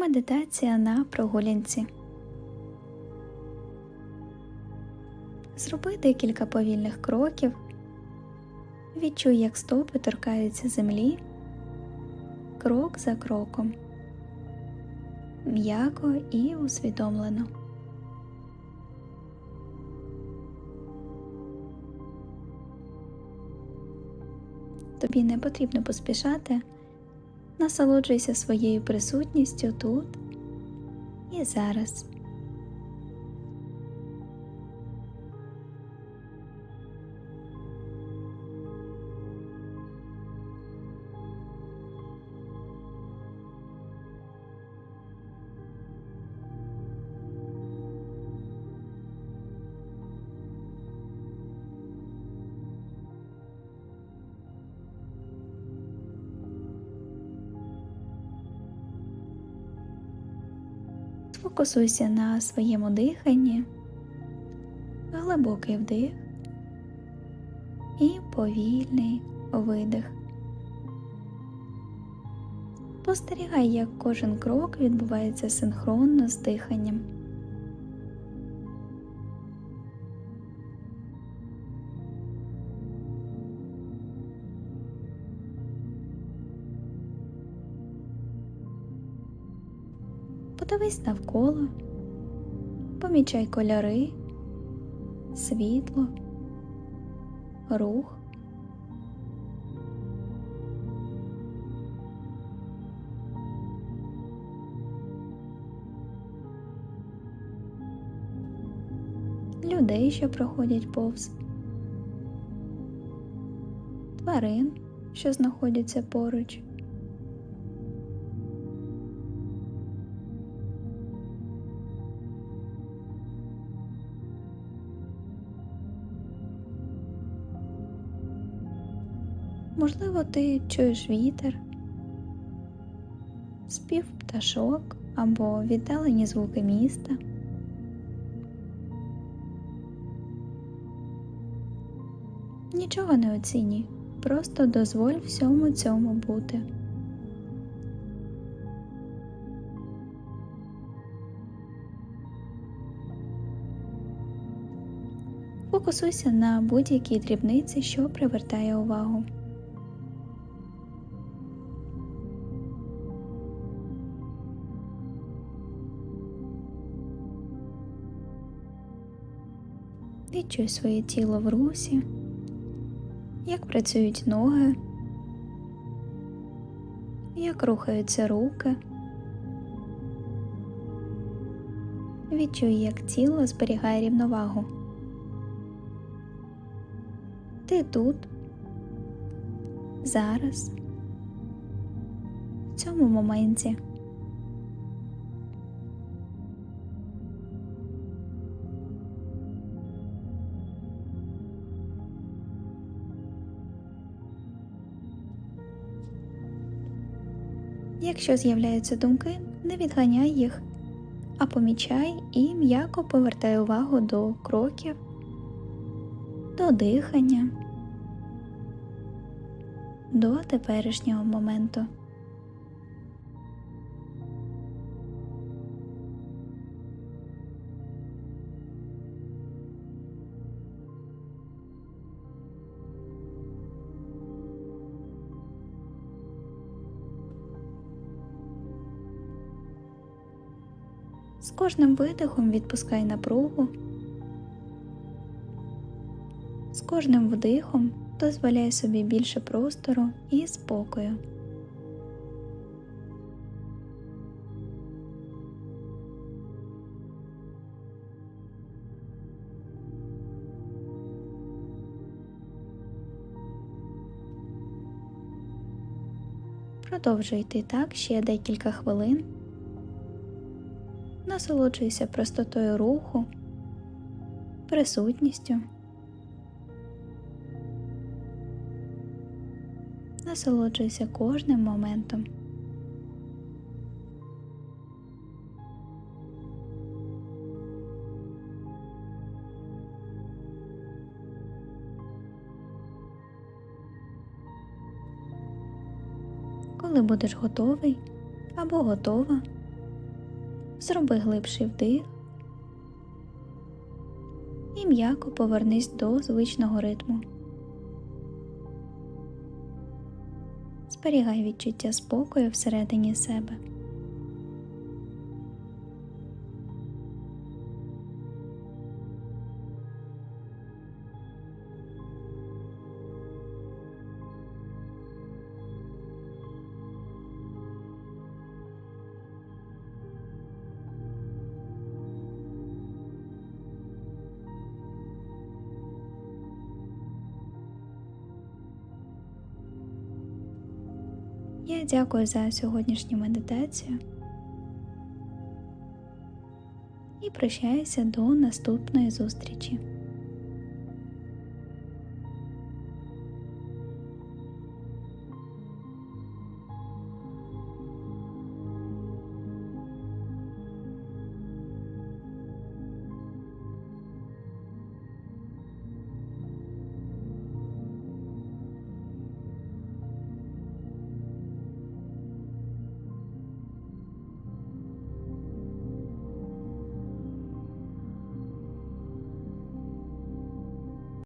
Медитація на прогулянці. Зроби декілька повільних кроків. Відчуй, як стопи торкаються землі, крок за кроком, м'яко і усвідомлено. Тобі не потрібно поспішати, насолоджуйся своєю присутністю тут і зараз. Сфокусуйся на своєму диханні, глибокий вдих і повільний видих. Спостерігай, як кожен крок відбувається синхронно з диханням. Подивись навколо, помічай кольори, світло, рух. Людей, що проходять повз, тварин, що знаходяться поруч. Можливо, ти чуєш вітер, спів пташок або віддалені звуки міста. Нічого не оцінюй, просто дозволь всьому цьому бути. Фокусуйся на будь-якій дрібниці, що привертає увагу. Відчуй своє тіло в русі, як працюють ноги, як рухаються руки. Відчуй, як тіло зберігає рівновагу. Ти тут, зараз, в цьому моменті. Якщо з'являються думки, не відганяй їх, а помічай і м'яко повертай увагу до кроків, до дихання, до теперішнього моменту. З кожним видихом відпускай напругу, з кожним вдихом дозволяй собі більше простору і спокою. Продовжуй йти так ще декілька хвилин насолоджуйся простотою руху, присутністю, насолоджуйся кожним моментом. Коли будеш готовий або готова, Зроби глибший вдих і м'яко повернись до звичного ритму. Зберігай відчуття спокою всередині себе. Я дякую за сьогоднішню медитацію і прощаюся до наступної зустрічі.